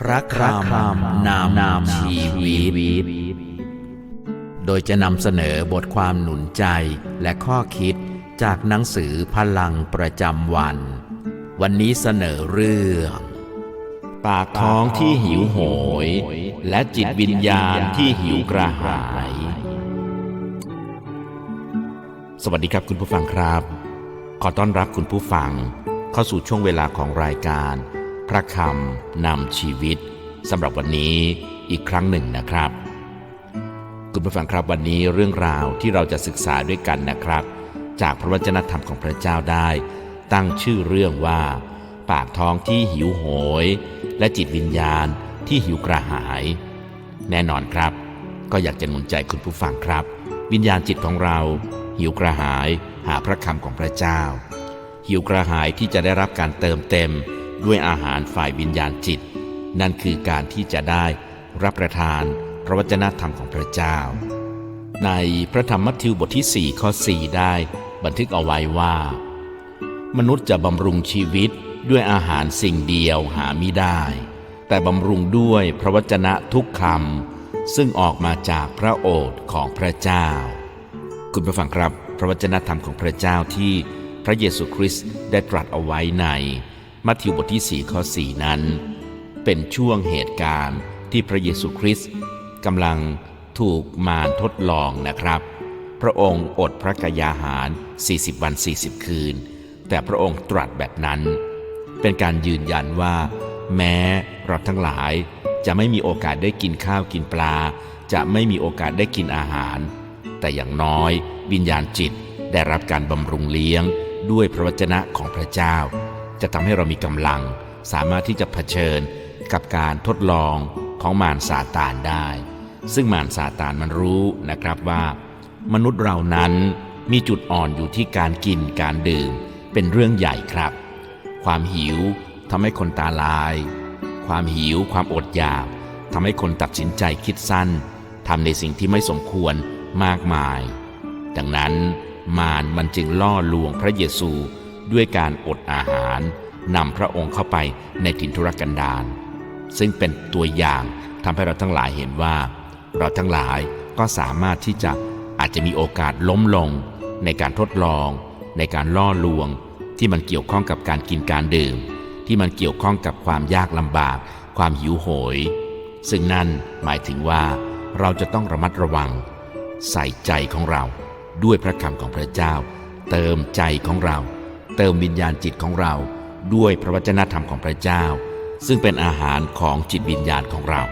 พระคำนามนามชีวิต โดยจะนำเสนอบทความหนุนใจและข้อคิดจากหนังสือพลังประจำวัน วันนี้เสนอเรื่อง ปากท้องที่หิวโหย และจิตวิญญาณที่หิวกระหาย สวัสดีครับคุณผู้ฟังครับ ขอต้อนรับคุณผู้ฟัง เข้าสู่ช่วงเวลาของรายการ พระคำนำชีวิตสำหรับวันนี้อีกครั้งหนึ่งนะครับ คุณผู้ฟังครับวันนี้เรื่องราวที่เราจะศึกษาด้วยกันนะครับ จากพระวจนะธรรมของพระเจ้าได้ ตั้งชื่อเรื่องว่า ปากท้องที่หิวโหย และจิตวิญญาณที่หิวกระหาย แน่นอนครับ ก็อยากจะหนุนใจคุณผู้ฟังครับ วิญญาณจิตของเรา หิวกระหาย หาพระคำของพระเจ้า หิวกระหายที่จะได้รับการเติมเต็ม ด้วยอาหารฝ่ายวิญญาณจิต นั่นคือการที่จะได้รับประทานพระวจนะธรรมของพระเจ้า ในพระธรรมมัทธิวบทที่ 4 ข้อ 4 ได้บันทึกเอาไว้ว่า มนุษย์จะบำรุงชีวิตด้วยอาหารสิ่งเดียวหามิได้ แต่บำรุงด้วยพระวจนะทุกคำซึ่งออกมาจากพระโอษฐ์ของพระเจ้า คุณผู้ฟังครับ พระวจนะธรรมของพระเจ้าที่พระเยซูคริสต์ได้ตรัสเอาไว้ใน มัทธิวบทที่ 4 ข้อ 4 นั้น เป็นช่วงเหตุการณ์ที่พระเยซูคริสต์กำลังถูกมารทดลองนะครับ พระองค์อดพระกายาหาร 40 วัน 40 คืน แต่พระองค์ตรัสแบบนั้น เป็นการยืนยันว่า แม้เราทั้งหลายจะไม่มีโอกาสได้กินข้าวกินปลา จะไม่มีโอกาสได้กินอาหาร แต่อย่างน้อย วิญญาณจิตได้รับการบำรุงเลี้ยงด้วยพระวจนะของพระเจ้า จะทำให้เรามีกำลัง สามารถที่จะเผชิญกับการทดลองของมารซาตานได้ ซึ่งมารซาตานมันรู้นะครับว่า มนุษย์เรานั้นมีจุดอ่อนอยู่ที่การกินการดื่ม เป็นเรื่องใหญ่ครับ ความหิวทำให้คนตาลาย ความหิวความอดอยากทำให้คนตัดสินใจคิดสั้นทำในสิ่งที่ไม่สมควรมากมาย ดังนั้นมารมันจึงล่อลวงพระเยซู ด้วยการอดอาหารนำพระองค์เข้าไปในถิ่นทุรกันดารซึ่งเป็นตัวอย่างทำให้เราทั้งหลายเห็นว่า เราทั้งหลายก็สามารถที่จะอาจจะมีโอกาสล้มลง ในการทดลอง ในการล่อลวง ที่มันเกี่ยวข้องกับการกินการดื่ม ที่มันเกี่ยวข้องกับความยากลำบาก ความหิวโหย ซึ่งนั่นหมายถึงว่า เราจะต้องระมัดระวัง ใส่ใจของเรา ด้วยพระคำของพระเจ้า เติมใจของเรา เติมวิญญาณจิตของเราด้วยพระวจนะธรรมของพระเจ้า ซึ่งเป็นอาหารของจิตวิญญาณของเรา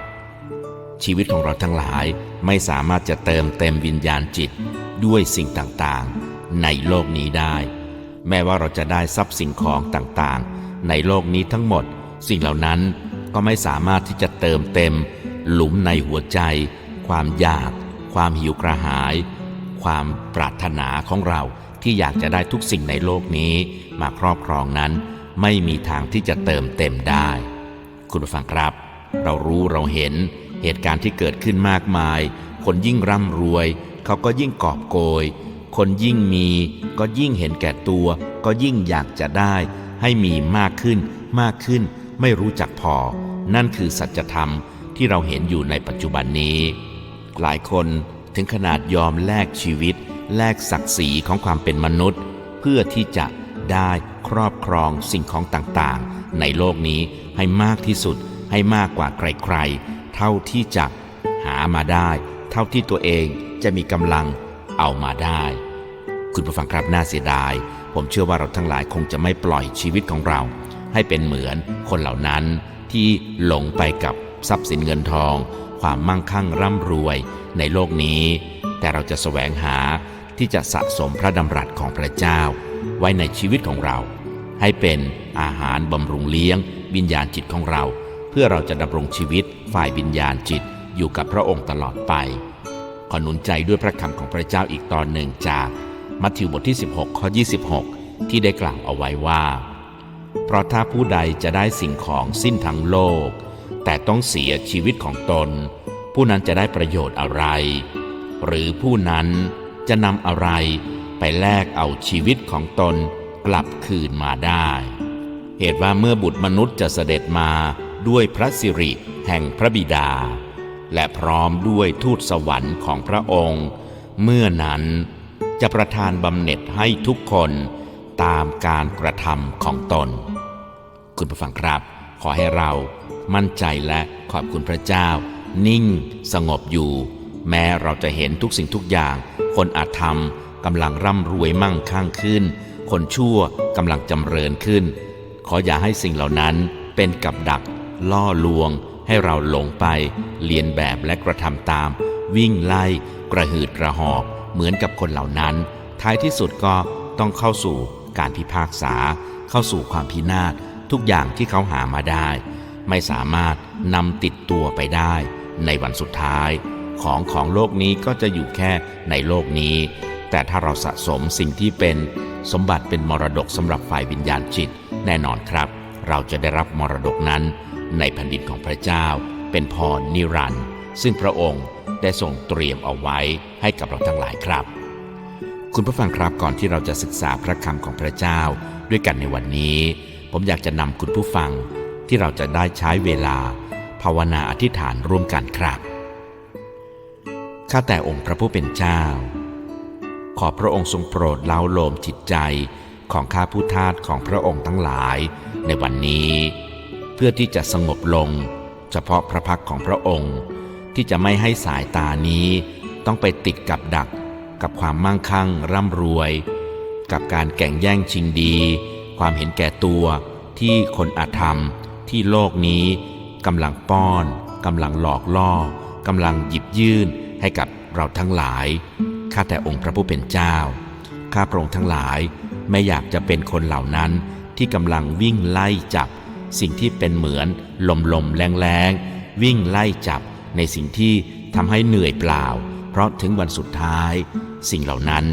ชีวิตของเราทั้งหลายไม่สามารถจะเติมเต็มวิญญาณจิตด้วยสิ่งต่างๆ ในโลกนี้ได้ แม้ว่าเราจะได้ทรัพย์สิ่งของต่างๆ ในโลกนี้ทั้งหมด สิ่งเหล่านั้นก็ไม่สามารถที่จะเติมเต็ม หลุมในหัวใจ ความอยาก ความหิวกระหาย ความปรารถนาของเรา ที่อยากจะได้ทุกสิ่งในโลกนี้ มาครอบครองนั้นไม่มีทางที่จะเติมเต็มได้ คุณผู้ฟังครับ เรารู้เราเห็นเหตุการณ์ที่เกิดขึ้นมากมาย คนยิ่งร่ำรวย เขาก็ยิ่งกอบโกย คนยิ่งมีก็ยิ่งเห็นแก่ตัว ก็ยิ่งอยากจะได้ ให้มีมากขึ้น มากขึ้น ไม่รู้จักพอ นั่นคือสัจธรรมที่เราเห็นอยู่ในปัจจุบันนี้ หลายคนถึงขนาดยอมแลกชีวิต แลกศักดิ์ศรีของความเป็นมนุษย์ เพื่อที่จะได้ครอบครองสิ่งของต่างๆ ในโลกนี้ให้มากที่สุดให้มากกว่าใครๆ เท่าที่จะหามาได้ เท่าที่ตัวเองจะมีกำลังเอามาได้ คุณผู้ฟังครับน่าเสียดาย ผมเชื่อว่าเราทั้งหลายคงจะไม่ปล่อยชีวิตของเรา ให้เป็นเหมือนคนเหล่านั้นที่หลงไปกับทรัพย์สินเงินทอง ความมั่งคั่งร่ำรวยในโลกนี้ แต่เราจะแสวงหา ที่จะสะสมพระดำรัสของพระเจ้า ไว้ในชีวิตของเรา ให้เป็นอาหารบำรุงเลี้ยงวิญญาณจิตของเรา เพื่อเราจะดำรงชีวิตฝ่ายวิญญาณจิตอยู่กับพระองค์ตลอดไปขอหนุนใจด้วยพระคำของพระเจ้าอีกตอนหนึ่งจากมัทธิวบทที่ 16 ข้อ 26 ที่ได้กล่าวเอาไว้ว่า เพราะถ้าผู้ใดจะได้สิ่งของสิ้นทั้งโลก แต่ต้องเสียชีวิตของตน ผู้นั้นจะได้ประโยชน์อะไร หรือผู้นั้น จะนำอะไรไปแลกเอาชีวิตของตนกลับคืนมาได้ เหตุว่าเมื่อบุตรมนุษย์จะเสด็จมาด้วยพระสิริแห่งพระบิดา และพร้อมด้วยทูตสวรรค์ของพระองค์ เมื่อนั้นจะประทานบำเหน็จให้ทุกคนตามการกระทำของตน คุณผู้ฟังครับ ขอให้เรามั่นใจและขอบคุณพระเจ้า นิ่ง สงบอยู่ แม้เราจะเห็นทุกสิ่งทุกอย่าง คนอาธรรมกำลังร่ำรวยมั่งคั่งขึ้น คนชั่วกำลังจำเริญขึ้น ขออย่าให้สิ่งเหล่านั้นเป็นกับดัก ล่อลวง ให้เราหลงไป เลียนแบบและกระทำตาม วิ่งไล่ กระหืดกระหอบ เหมือนกับคนเหล่านั้น ท้ายที่สุดก็ต้องเข้าสู่การพิพากษา เข้าสู่ความพินาศทุกอย่างที่เขาหามาได้ ไม่สามารถนำติดตัวไปได้ ในวันสุดท้าย ของของโลกนี้ก็จะอยู่แค่ในโลกนี้ แต่ถ้าเราสะสมสิ่งที่เป็นสมบัติเป็นมรดกสำหรับฝ่ายวิญญาณจิต แน่นอนครับ เราจะได้รับมรดกนั้นในแผ่นดินของพระเจ้า เป็นพรนิรันดร์ซึ่งพระองค์ได้ทรงเตรียมเอาไว้ให้กับเราทั้งหลายครับ คุณผู้ฟังครับก่อนที่เราจะศึกษาพระคำของพระเจ้าด้วยกันในวันนี้ ผมอยากจะนำคุณผู้ฟังที่เราจะได้ใช้เวลา ภาวนาอธิษฐานร่วมกันครับ ข้าแต่องค์พระผู้เป็นเจ้า ขอพระองค์ทรงโปรดเล้าโลมจิตใจของข้าผู้ทาสของพระองค์ทั้งหลายในวันนี้ เพื่อที่จะสงบลง เฉพาะพระพักของพระองค์ ที่จะไม่ให้สายตานี้ต้องไปติดกับดักกับความมั่งคั่งร่ำรวย กับการแก่งแย่งชิงดี ความเห็นแก่ตัวที่คนอาธรรมที่โลกนี้กำลังป้อนกำลังหลอกล่อกำลังหยิบยื่น ให้กับเราทั้งหลาย ข้าแต่องค์พระผู้เป็นเจ้า ข้าพระองค์ทั้งหลายไม่อยากจะเป็นคนเหล่านั้นที่กำลังวิ่งไล่จับ สิ่งที่เป็นเหมือนลมลมแรงแรงวิ่งไล่จับในสิ่งที่ทำให้เหนื่อยเปล่า เพราะถึงวันสุดท้าย สิ่งเหล่านั้น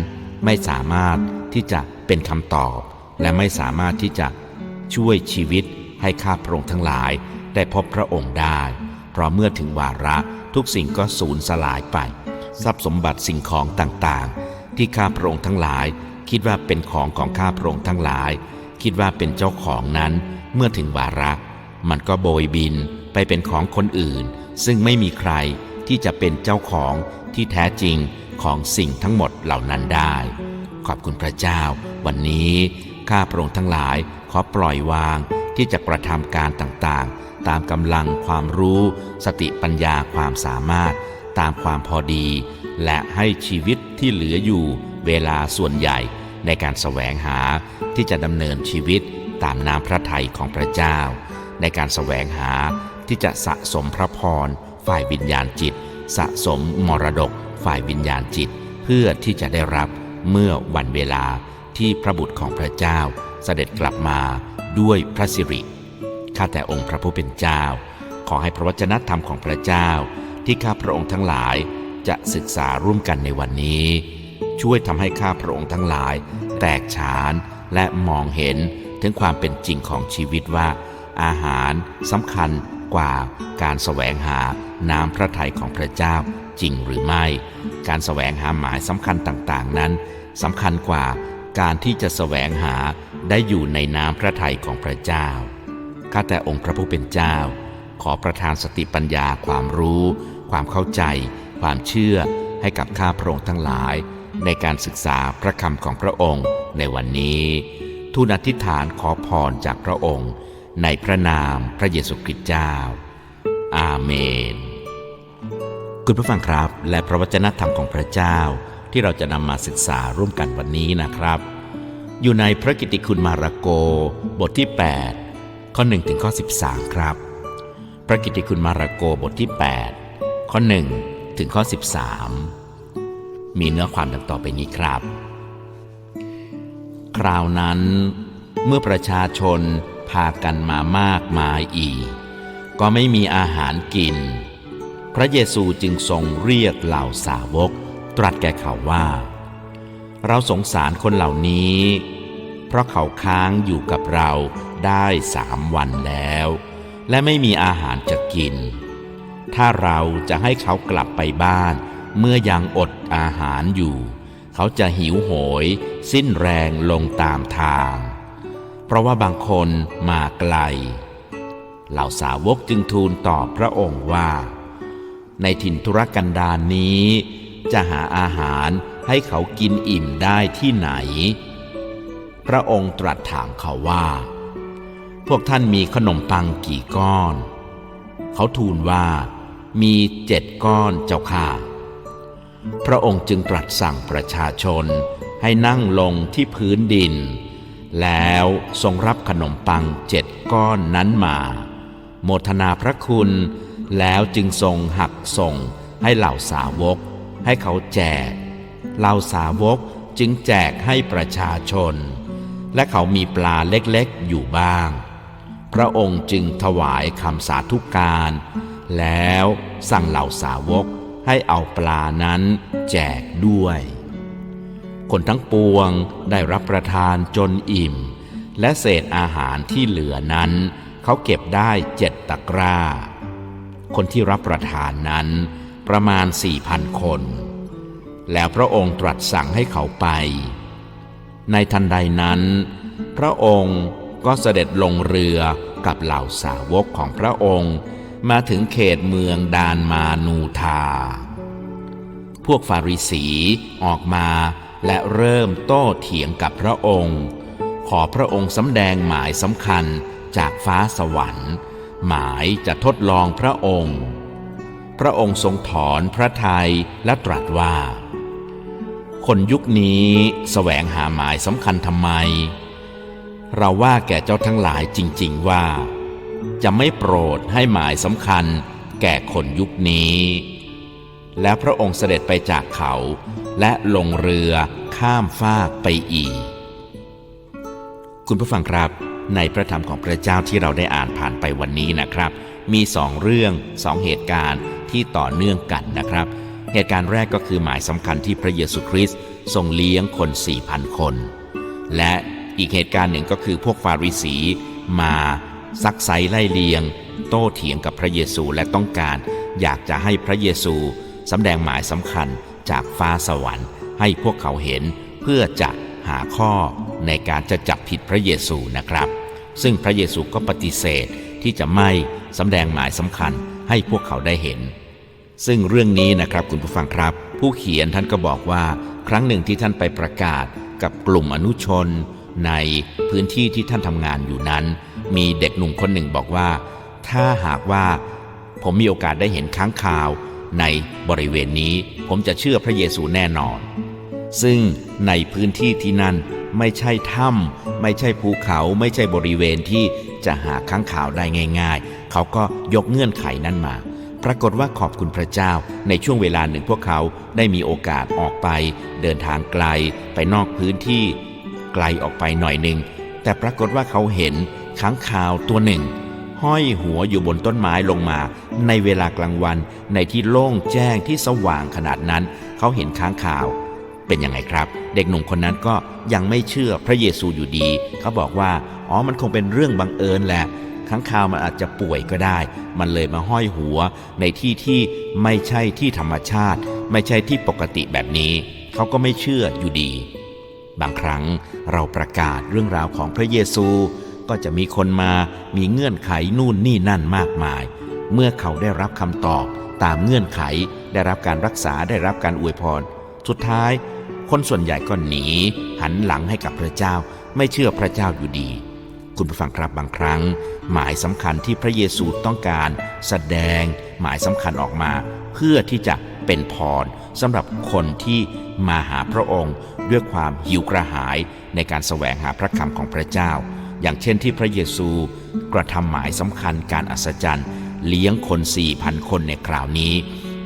ไม่สามารถที่จะเป็นคำตอบ และไม่สามารถที่จะช่วยชีวิตให้ข้าพระองค์ทั้งหลายได้พบพระองค์ได้ เพราะเมื่อถึงวาระ ทุกสิ่งก็สูญสลายไป ทรัพย์สมบัติสิ่งของต่างๆ ที่ข้าพระองค์ทั้งหลาย คิดว่าเป็นของของข้าพระองค์ทั้งหลาย คิดว่าเป็นเจ้าของนั้นเมื่อถึงวาระ มันก็โบยบินไปเป็นของคนอื่น ซึ่งไม่มีใครที่จะเป็นเจ้าของที่แท้จริงของสิ่งทั้งหมดเหล่านั้นได้ ขอบคุณพระเจ้า วันนี้ข้าพระองค์ทั้งหลายขอปล่อยวางที่จะกระทำการต่างๆ ตามกำลังความรู้ สติปัญญาความสามารถ ตามความพอดี และให้ชีวิตที่เหลืออยู่เวลาส่วนใหญ่ในการแสวงหาที่จะดำเนินชีวิตตามน้ำพระทัยของพระเจ้า ในการแสวงหาที่จะสะสมพระพร ฝ่ายวิญญาณจิต สะสมมรดก ฝ่ายวิญญาณจิต เพื่อที่จะได้รับเมื่อวันเวลาที่พระบุตรของพระเจ้าเสด็จกลับมาด้วยพระสิริ ข้าแต่องค์พระผู้เป็นเจ้า ขอให้พระวจนะธรรมของพระเจ้า ที่ข้าพระองค์ทั้งหลายจะศึกษาร่วมกันในวันนี้ ช่วยทำให้ข้าพระองค์ทั้งหลาย แตกฉานและมองเห็นถึงความเป็นจริงของชีวิตว่า อาหารสำคัญกว่าการแสวงหาน้ำพระทัยของพระเจ้าจริงหรือไม่ การแสวงหาหมายสำคัญต่างๆนั้นสำคัญกว่าการที่จะแสวงหาได้อยู่ในน้ำพระทัยของพระเจ้า ข้าแต่องค์พระผู้เป็นเจ้า ขอประทานสติปัญญาความรู้ ความเข้าใจ ความเชื่อให้กับข้าพระองค์ทั้งหลาย ในการศึกษาพระคำของพระองค์ในวันนี้ทูลอธิษฐานขอพรจากพระองค์ ในพระนามพระเยซูคริสต์เจ้า อาเมน คุณผู้ฟังครับ และพระวจนะธรรมของพระเจ้าที่เราจะนำมาศึกษาร่วมกันวันนี้นะครับ อยู่ในพระกิติคุณมาระโก บทที่ 8 ข้อ1ถึงข้อ13 ครับ พระกิตติคุณมาระโกบทที่ 8 ข้อ 1 ถึงข้อ 13 มีเนื้อความดังต่อไปนี้ครับ คราวนั้น เมื่อประชาชนพากันมามากมายอีก ก็ไม่มีอาหารกิน พระเยซูจึงทรงเรียกเหล่าสาวก ตรัสแก่เขาว่า เราสงสารคนเหล่านี้ เพราะเขาค้างอยู่กับเรา ได้สามวันแล้ว และไม่มีอาหารจะกิน ถ้าเราจะให้เขากลับไปบ้าน เมื่อยังอดอาหารอยู่ เขาจะหิวโหย สิ้นแรงลงตามทาง เพราะว่าบางคนมาไกล เหล่าสาวกจึงทูลตอบพระองค์ว่า ในถิ่นธุรกันดารนนี้ จะหาอาหารให้เขากินอิ่มได้ที่ไหน พระองค์ตรัสถามเขาว่า พวกท่านมีขนมปังกี่ก้อน เขาทูลว่ามีเจ็ดก้อนเจ้าค่ะ พระองค์จึงตรัสสั่งประชาชนให้นั่งลงที่พื้นดิน แล้วทรงรับขนมปังเจ็ดก้อนนั้นมา โมทนาพระคุณ แล้วจึงทรงหักส่งให้เหล่าสาวก ให้เขาแจก เหล่าสาวกจึงแจกให้ประชาชน และเขามีปลาเล็กๆอยู่บ้าง พระองค์จึงถวายคำสาธุการ แล้วสั่งเหล่าสาวกให้เอาปลานั้นแจกด้วย คนทั้งปวงได้รับประทานจนอิ่ม และเศษอาหารที่เหลือนั้นเขาเก็บได้เจ็ดตะกร้า คนที่รับประทานนั้นประมาณสี่พันคน แล้วพระองค์ตรัสสั่งให้เขาไป ในทันใดนั้น พระองค์ ก็เสด็จลงเรือกับเหล่าสาวกของพระองค์ มาถึงเขตเมืองดานมานูทา พวกฟาริสีออกมาและเริ่มโต้เถียงกับพระองค์ ขอพระองค์สำแดงหมายสำคัญจากฟ้าสวรรค์ หมายจะทดลองพระองค์ พระองค์ทรงถอนพระทัยและตรัสว่า คนยุคนี้แสวงหาหมายสำคัญทำไม เราว่าแก่เจ้าทั้งหลายจริง ๆว่า จะไม่โปรดให้หมายสำคัญแก่คนยุคนี้ แล้วพระองค์เสด็จไปจากเขาและลงเรือข้ามฟากไปอีก คุณผู้ฟังครับ ในพระธรรมของพระเจ้าที่เราได้อ่านผ่านไปวันนี้นะครับ มีสองเรื่องสองเหตุการณ์ที่ต่อเนื่องกันนะครับ เหตุการณ์แรกก็คือหมายสำคัญที่พระเยซูคริสต์ทรงเลี้ยงคน4,000 คน และ อีกเหตุการณ์หนึ่งก็คือพวกฟาริสีมาซักไซไล่เลียง โต้เถียงกับพระเยซูและต้องการ อยากจะให้พระเยซูสำแดงหมายสำคัญจากฟ้าสวรรค์ ให้พวกเขาเห็นเพื่อจะหาข้อในการจะจับผิดพระเยซูนะครับ ซึ่งพระเยซูก็ปฏิเสธที่จะไม่สำแดงหมายสำคัญให้พวกเขาได้เห็น ซึ่งเรื่องนี้นะครับคุณผู้ฟังครับ ผู้เขียนท่านก็บอกว่า ครั้งหนึ่งที่ท่านไปประกาศกับกลุ่มอนุชน ในพื้นที่ที่ท่านทำงานอยู่นั้น มีเด็กหนุ่มคนหนึ่งบอกว่า ถ้าหากว่าผมมีโอกาสได้เห็นค้างคาวในบริเวณนี้ผมจะเชื่อพระเยซูแน่นอน ซึ่งในพื้นที่ที่นั่นไม่ใช่ถ้ำไม่ใช่ภูเขาไม่ใช่บริเวณที่จะหาค้างคาวได้ง่าย ๆ เขาก็ยกเงื่อนไขนั้นมา ปรากฏว่าขอบคุณพระเจ้าในช่วงเวลาหนึ่งพวกเขาได้มีโอกาสออกไป เดินทางไกลไปนอกพื้นที่ ไกลออกไปหน่อยหนึ่ง แต่ปรากฏว่าเขาเห็นค้างคาวตัวหนึ่ง ห้อยหัวอยู่บนต้นไม้ลงมา ในเวลากลางวันในที่โล่งแจ้งที่สว่างขนาดนั้น เขาเห็นค้างคาว เป็นยังไงครับ เด็กหนุ่มคนนั้นก็ยังไม่เชื่อพระเยซูอยู่ดี เขาบอกว่าอ๋อมันคงเป็นเรื่องบังเอิญแหละค้างคาวมันอาจจะป่วยก็ได้ มันเลยมาห้อยหัว ในที่ที่ไม่ใช่ที่ธรรมชาติ ไม่ใช่ที่ปกติแบบนี้ เขาก็ไม่เชื่ออยู่ดี บางครั้งเราประกาศเรื่องราวของพระเยซู ก็จะมีคนมามีเงื่อนไขนู่นนี่นั่นมากมาย เมื่อเขาได้รับคำตอบตามเงื่อนไข ได้รับการรักษาได้รับการอวยพร สุดท้าย คนส่วนใหญ่ก็หนี หันหลังให้กับพระเจ้า ไม่เชื่อพระเจ้าอยู่ดี คุณผู้ฟังครับบางครั้ง หมายสำคัญที่พระเยซูต้องการแสดง หมายสำคัญออกมา เพื่อที่จะเป็นพรสำหรับคนที่มาหาพระองค์ ด้วยความหิวกระหายในการแสวงหาพระคำของพระเจ้า อย่างเช่นที่พระเยซูกระทำหมายสำคัญการอัศจรรย์ เลี้ยงคนสี่พันคนในคราวนี้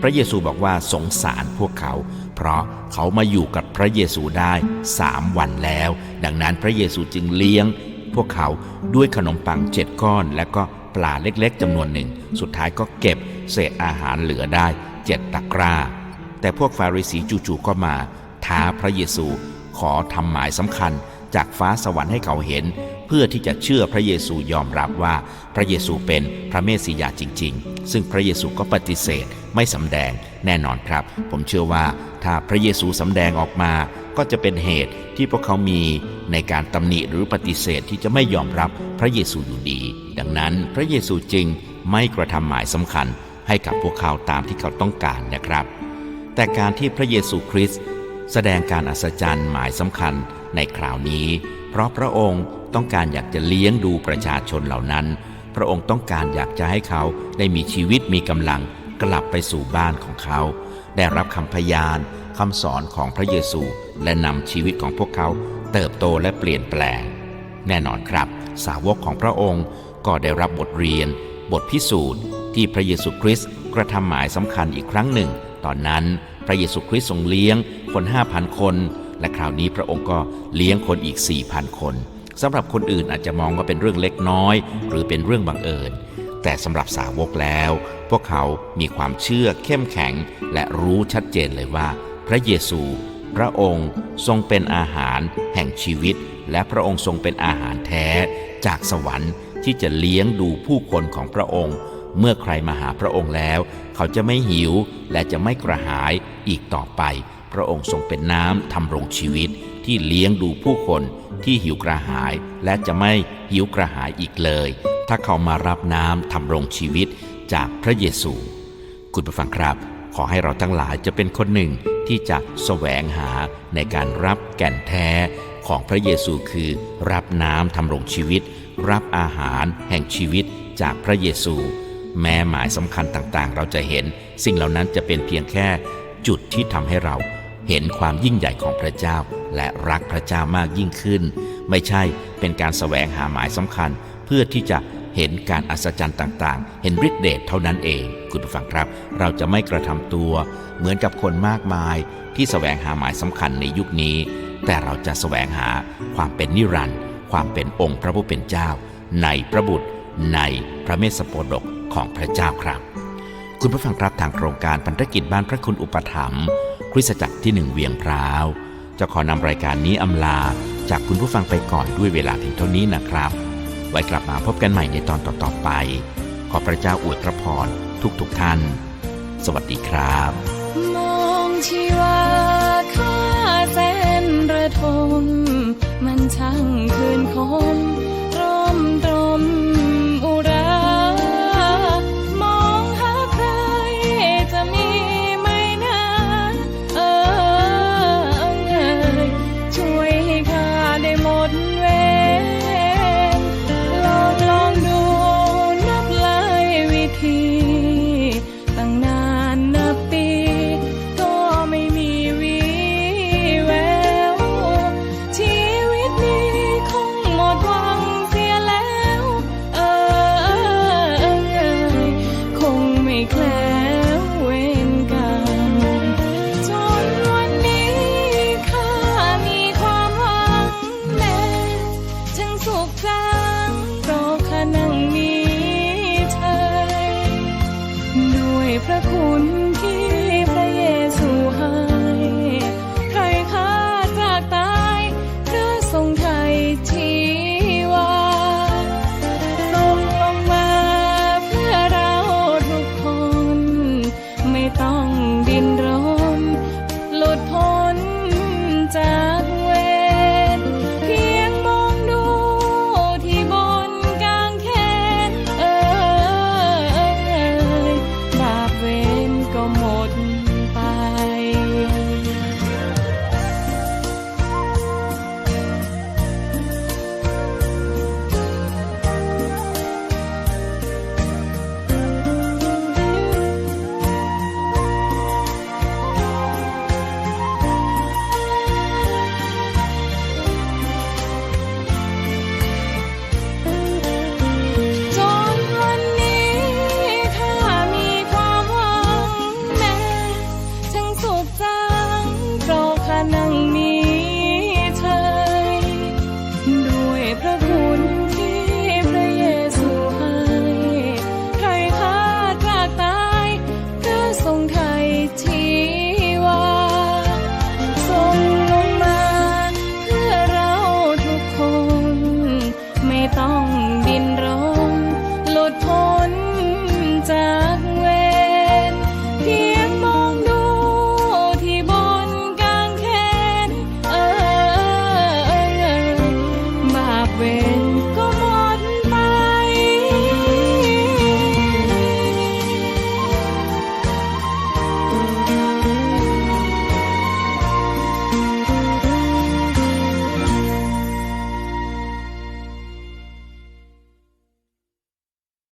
พระเยซูบอกว่าสงสารพวกเขา เพราะเขามาอยู่กับพระเยซูได้สามวันแล้ว ดังนั้นพระเยซูจึงเลี้ยง พวกเขาด้วยขนมปังเจ็ดก้อนและก็ปลาเล็กๆจำนวนหนึ่ง สุดท้ายก็เก็บเศษอาหารเหลือได้เจ็ดตะกร้า แต่พวกฟาริสีจู่ๆก็มา ท้าพระเยซูขอทำหมายสำคัญจากฟ้าสวรรค์ให้เขาเห็น เพื่อที่จะเชื่อพระเยซูยอมรับว่าพระเยซูเป็นพระเมสสิยาจริง ๆ ซึ่งพระเยซูก็ปฏิเสธไม่สำแดงแน่นอนครับ ผมเชื่อว่าถ้าพระเยซูสำแดงออกมา ก็จะเป็นเหตุที่พวกเขามีในการตำหนิหรือปฏิเสธที่จะไม่ยอมรับพระเยซูอยู่ดี ดังนั้นพระเยซูจึงไม่กระทำหมายสำคัญให้กับพวกเขาตามที่เขาต้องการนะครับ แต่การที่พระเยซูคริสต์ แสดงการอัศจรรย์หมายสำคัญในคราวนี้ เพราะพระองค์ต้องการอยากจะเลี้ยงดูประชาชนเหล่านั้น พระองค์ต้องการอยากจะให้เขาได้มีชีวิตมีกำลังกลับไปสู่บ้านของเขา ได้รับคำพยานคำสอนของพระเยซู และนำชีวิตของพวกเขาเติบโตและเปลี่ยนแปลง แน่นอนครับ สาวกของพระองค์ก็ได้รับบทเรียน บทพิสูจน์ ที่พระเยซูคริสต์กระทำหมายสำคัญอีกครั้งหนึ่ง ตอนนั้นพระเยซูคริสต์ทรงเลี้ยง คน 5,000 คน และคราวนี้พระองค์ก็เลี้ยงคนอีก 4,000 คนสำหรับคนอื่นอาจจะมองว่าเป็นเรื่องเล็กน้อย หรือเป็นเรื่องบังเอิญ แต่สำหรับสาวกแล้ว พวกเขามีความเชื่อเข้มแข็ง และรู้ชัดเจนเลยว่า พระเยซู พระองค์ทรงเป็นอาหาร แห่งชีวิต และพระองค์ทรงเป็นอาหารแท้ จากสวรรค์ที่จะเลี้ยงดูผู้คนของพระองค์ เมื่อใครมาหาพระองค์แล้ว เขาจะไม่หิวและจะไม่กระหายอีกต่อไป พระองค์ทรงเป็นน้ำทำรงชีวิตที่เลี้ยงดูผู้คนที่หิวกระหายและจะไม่หิวกระหายอีกเลย ถ้าเขามารับน้ำทำรงชีวิตจากพระเยซู คุณผู้ฟังครับ ขอให้เราทั้งหลายจะเป็นคนหนึ่งที่จะแสวงหาในการรับแก่นแท้ของพระเยซูคือ รับน้ำทำรงชีวิต รับอาหารแห่งชีวิตจากพระเยซู แม้หมายสำคัญต่างๆ เราจะเห็น สิ่งเหล่านั้นจะเป็นเพียงแค่จุดที่ทำให้เรา เห็นความยิ่งใหญ่ของพระเจ้า และรักพระเจ้ามากยิ่งขึ้น ไม่ใช่เป็นการแสวงหาหมายสำคัญ เพื่อที่จะเห็นการอัศจรรย์ต่าง ๆ เห็นฤทธิเดชเท่านั้นเอง คุณผู้ฟังครับ เราจะไม่กระทำตัว เหมือนกับคนมากมาย ที่แสวงหาหมายสำคัญในยุคนี้ แต่เราจะแสวงหาความเป็นนิรันดร์ความเป็นองค์พระผู้เป็นเจ้า ในพระบุตร ในพระเมสสโปดกของพระเจ้าครับ คุณผู้ฟังครับทางโครงการพันธกิจบ้านพระคุณอุปถัมภ์ คริสตจักรที่หนึ่งเวียงพร้าวจะขอนำรายการนี้อำลาจากคุณผู้ฟังไปก่อนด้วยเวลาเพียงเท่านี้นะครับ ไว้กลับมาพบกันใหม่ในตอนต่อๆไป ขอพระเจ้าอวยพระพรทุกๆท่าน สวัสดีครับ มองชีวาค่าแสนระทมมันช่างคืนคม ยพระคุณที่